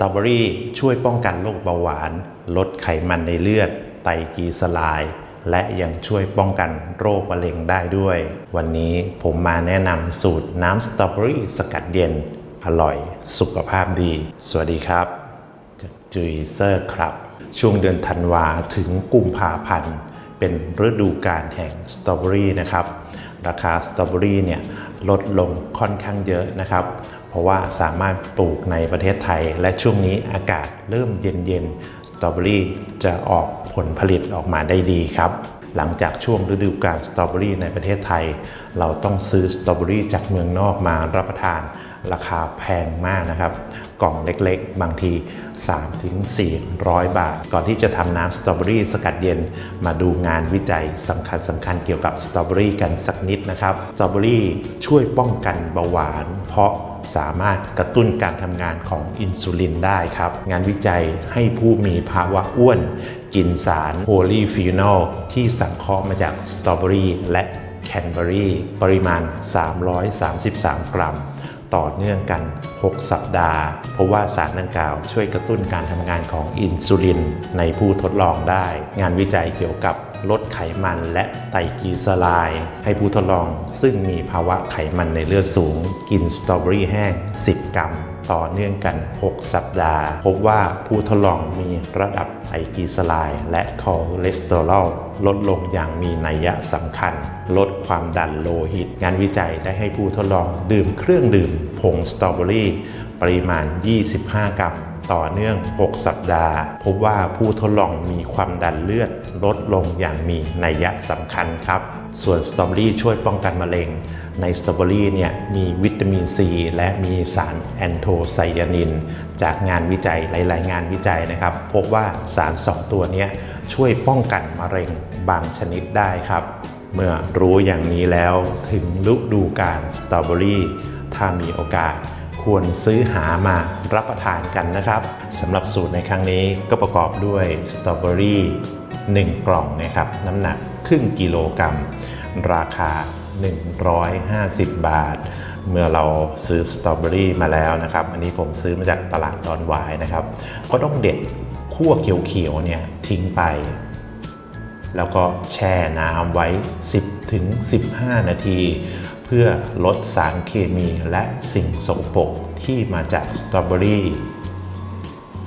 ตรอเบอรี่ช่วยป้องกันโรคเบาหวาน ลดไขมันในเลือด ไตรกลีเซอไรด์และยังช่วยป้องกันโรคมะเร็งได้ด้วย วันนี้ผมมาแนะนำสูตรน้ำสตรอเบอรี่สกัดเย็น อร่อย สุขภาพดี สวัสดีครับจากจุยเซอร์ครับ ช่วงเดือนธันวาถึงกุมภาพันธ์เป็นฤดูกาลแห่งสตรอเบอรี่นะครับ ราคาสตรอเบอรี่เนี่ยลดลงค่อนข้างเยอะนะครับ ราะว่าสามารถปลูกในประเทศไทย และช่วงนี้อากาศเริ่มเย็นๆสตรอเบอรี่จะออกผลผลิตออกมาได้ดีครับ หลังจากช่วงฤดูกาลสตรอเบอรี่ในประเทศไทย เราต้องซื้อสตรอเบอรี่จากเมืองนอกมารับประทานราคาแพงมากนะครับ กล่องเล็กๆ บางที 3-400 บาท ก่อนที่จะทำน้ำสตรอเบอรี่สกัดเย็นมาดูงานวิจัยสำคัญสำคัญๆเกี่ยวกับสตรอเบอรี่กันสักนิดนะครับสตรอเบอรี่ช่วยป้องกันเบาหวาน เพราะ สามารถกระตุ้นการทำงานของอินซูลินได้ครับ งานวิจัยให้ผู้มีภาวะอ้วน กินสารโพลีฟีนอลที่สังเคราะห์มาจากสตรอเบอรี่และแคนเบอรี่ปริมาณ 333 กรัม ต่อเนื่องกัน 6 สัปดาห์ เพราะว่าสารดังกล่าวช่วยกระตุ้นการทำงานของอินซูลินในผู้ทดลองได้ งานวิจัยเกี่ยวกับ ลดไขมันและไตรกลีเซอไรด์ให้ผู้ทดลองซึ่งมีภาวะไขมันในเลือดสูง กินสตรอเบอรี่แห้ง 10 กรัม ต่อเนื่องกัน 6 สัปดาห์ พบว่าผู้ทดลองมีระดับไตรกลีเซอไรด์และคอเลสเตอรอลลดลงอย่างมีนัยสำคัญ ลดความดันโลหิต งานวิจัยได้ให้ผู้ทดลองดื่มเครื่องดื่มผงสตรอเบอรี่ปริมาณ 25 กรัม ต่อเนื่อง 6 สัปดาห์ พบว่าผู้ทดลองมีความดันเลือดลดลงอย่างมีนัยสำคัญครับ ส่วนสตรอเบอรี่ช่วยป้องกันมะเร็ง ในสตรอเบอรี่เนี่ยมีวิตามินซีและมีสารแอนโทไซยานิน จากงานวิจัยหลาย ๆ งานวิจัยนะครับ พบว่าสาร 2 ตัวนี้ช่วยป้องกันมะเร็งบางชนิดได้ครับ เมื่อรู้อย่างนี้แล้วถึงฤดูการสตรอเบอรี่ถ้ามีโอกาส ควรซื้อหามารับประทานกันนะครับสำหรับสูตรในครั้งนี้ก็ประกอบด้วยสตรอเบอรี่1 กล่องนะครับน้ำหนักครึ่งกิโลกรัม ราคา 150 บาท เมื่อเราซื้อสตรอเบอรี่มาแล้วนะครับ อันนี้ผมซื้อมาจากตลาดดอนหวายนะครับ ก็ต้องเด็ดขั้วเขียวๆเนี่ยทิ้งไป แล้วก็แช่น้ำไว้ 10ถึง15 นาที เพื่อลดสารเคมีและสิ่งสกปรกที่มาจากสตรอเบอรี่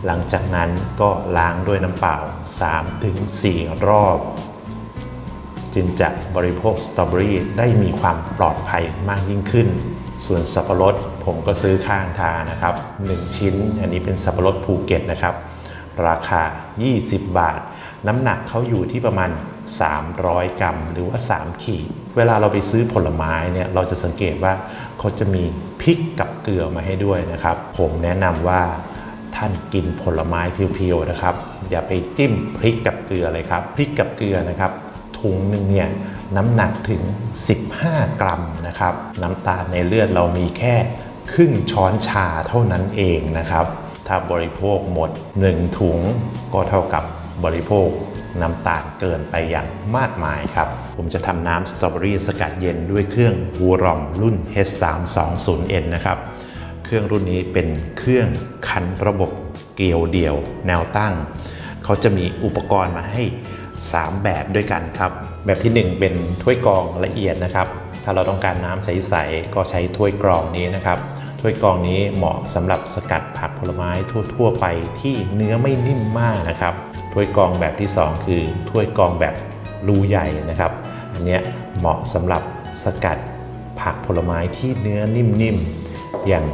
หลังจากนั้นก็ล้างด้วยน้ำเปล่า3-4ถึง4รอบ จึงจะบริโภคสตรอเบอรี่ได้มีความปลอดภัยมากยิ่งขึ้น ส่วนสับปะรดผมก็ซื้อข้างทางนะครับ 1 ชิ้น อันนี้เป็นสับปะรดภูเก็ตนะครับ ราคา 20 บาท น้ำหนักเขาอยู่ที่ประมาณ 300 กรัม หรือว่า 3 ขีด เวลาเราไปซื้อผลไม้เนี่ยเราจะสังเกตว่าเขาจะมีพริกกับเกลือมาให้ด้วยนะครับ ผมแนะนำว่าท่านกินผลไม้เพียวๆนะครับ อย่าไปจิ้มพริกกับเกลือเลยครับพริกกับเกลือนะครับถุงหนึ่งเนี่ยน้ำหนักถึง 15 กรัมนะครับน้ำตาลในเลือดเรามีแค่ครึ่งช้อนชาเท่านั้นเองนะครับ ถ้าบริโภคหมด 1 ถุงก็เท่ากับบริโภค น้ำตาลเกินไปอย่างมากมายครับ ผมจะทำน้ำสตรอเบอรี่สกัดเย็นด้วยเครื่องวูรอมรุ่น H320N นะครับ เครื่องรุ่นนี้เป็นเครื่องคันระบบเกลียวเดี่ยวแนวตั้ง เขาจะมีอุปกรณ์มาให้ 3 แบบด้วยกันครับ แบบที่ 1 เป็นถ้วยกรองละเอียดนะครับ ถ้าเราต้องการน้ำใส ๆ ก็ใช้ถ้วยกรองนี้นะครับ ถ้วยกรองนี้เหมาะสำหรับสกัดผักผลไม้ทั่ว ๆ ไปที่เนื้อไม่นิ่มมากนะครับถ้วยกรองแบบที่ 2 คือถ้วยกรองแบบรูใหญ่นะครับ อันนี้เหมาะสำหรับสกัดผักผลไม้ที่เนื้อนิ่มๆอย่าง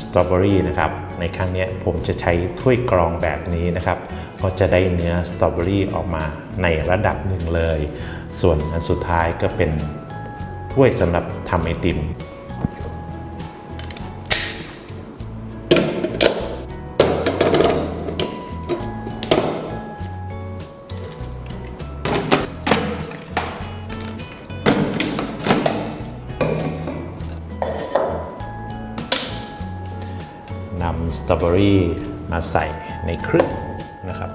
สตรอเบอรี่นะครับในครั้งนี้ผมจะใช้ถ้วยกรองแบบนี้นะครับ ก็จะได้เนื้อสตรอเบอรี่ออกมาในระดับหนึ่งเลย ส่วนอันสุดท้ายก็เป็นถ้วยสำหรับทำไอติม นำสตรอเบอรี่มาใส่ในเครื่องนะครับ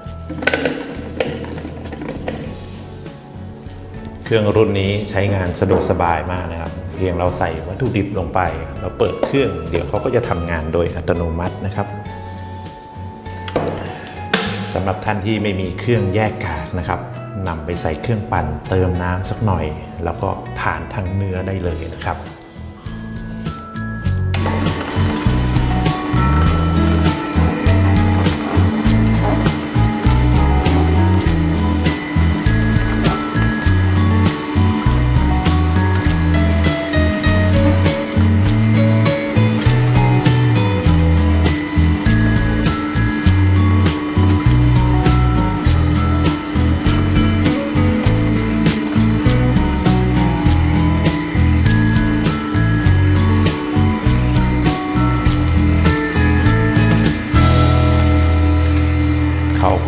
เครื่องรุ่นนี้ใช้งานสะดวกสบายมากนะครับ เพียงเราใส่วัตถุดิบลงไป เราเปิดเครื่อง เดี๋ยวเขาก็จะทำงานโดยอัตโนมัตินะครับสำหรับท่านที่ไม่มีเครื่องแยกกากนะครับนำไปใส่เครื่องปั่นเติมน้ำสักหน่อย แล้วก็ทานทั้งเนื้อได้เลยนะครับ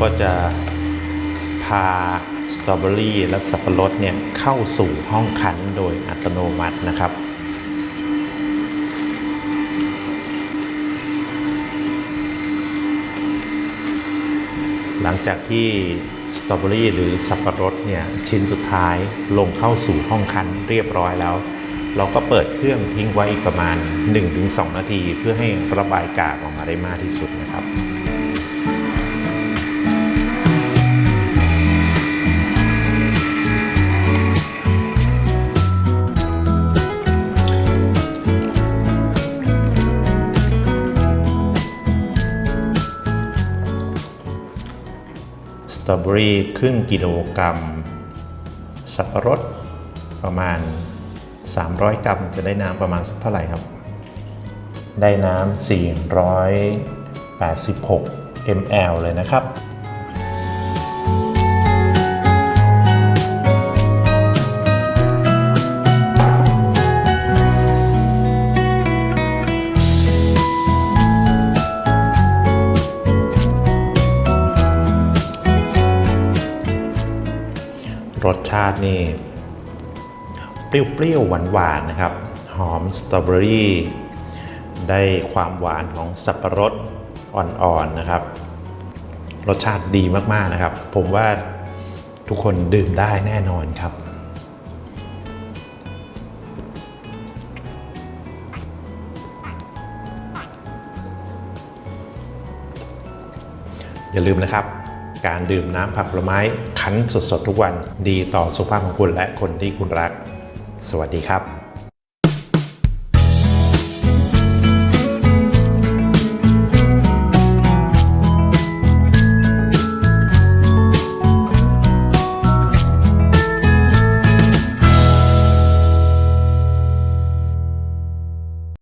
ก็จะพาสตรอเบอรี่และสับปะรดเนี่ยเข้าสู่ห้องคั้นโดยอัตโนมัตินะครับหลังจากที่สตรอเบอรี่หรือสับปะรดเนี่ยชิ้นสุดท้ายลงเข้าสู่ห้องคั้นเรียบร้อยแล้ว เราก็เปิดเครื่องทิ้งไว้อีกประมาณ 1-2 นาที เพื่อให้ระบายกากออกมาได้มากที่สุดนะครับ ตรอเบอรี่ครึ่งกิโลกรัม สับปะรดประมาณ 300 กรัม จะได้น้ำประมาณสักเท่าไหร่ครับ ได้น้ำ486 ml เลยนะครับ สชาตินี่ เปรี้ยวๆหวานๆนะครับ หอมสตรอเบอรี่ได้ความหวานของสับปะรดอ่อนๆนะครับ รสชาติดีมากๆนะครับ ผมว่าทุกคนดื่มได้แน่นอนครับ อย่าลืมนะครับ การดื่มน้ำผักผลไม้คั้นสดๆทุกวันดีต่อสุขภาพของคุณและคนที่คุณรัก สวัสดีครับ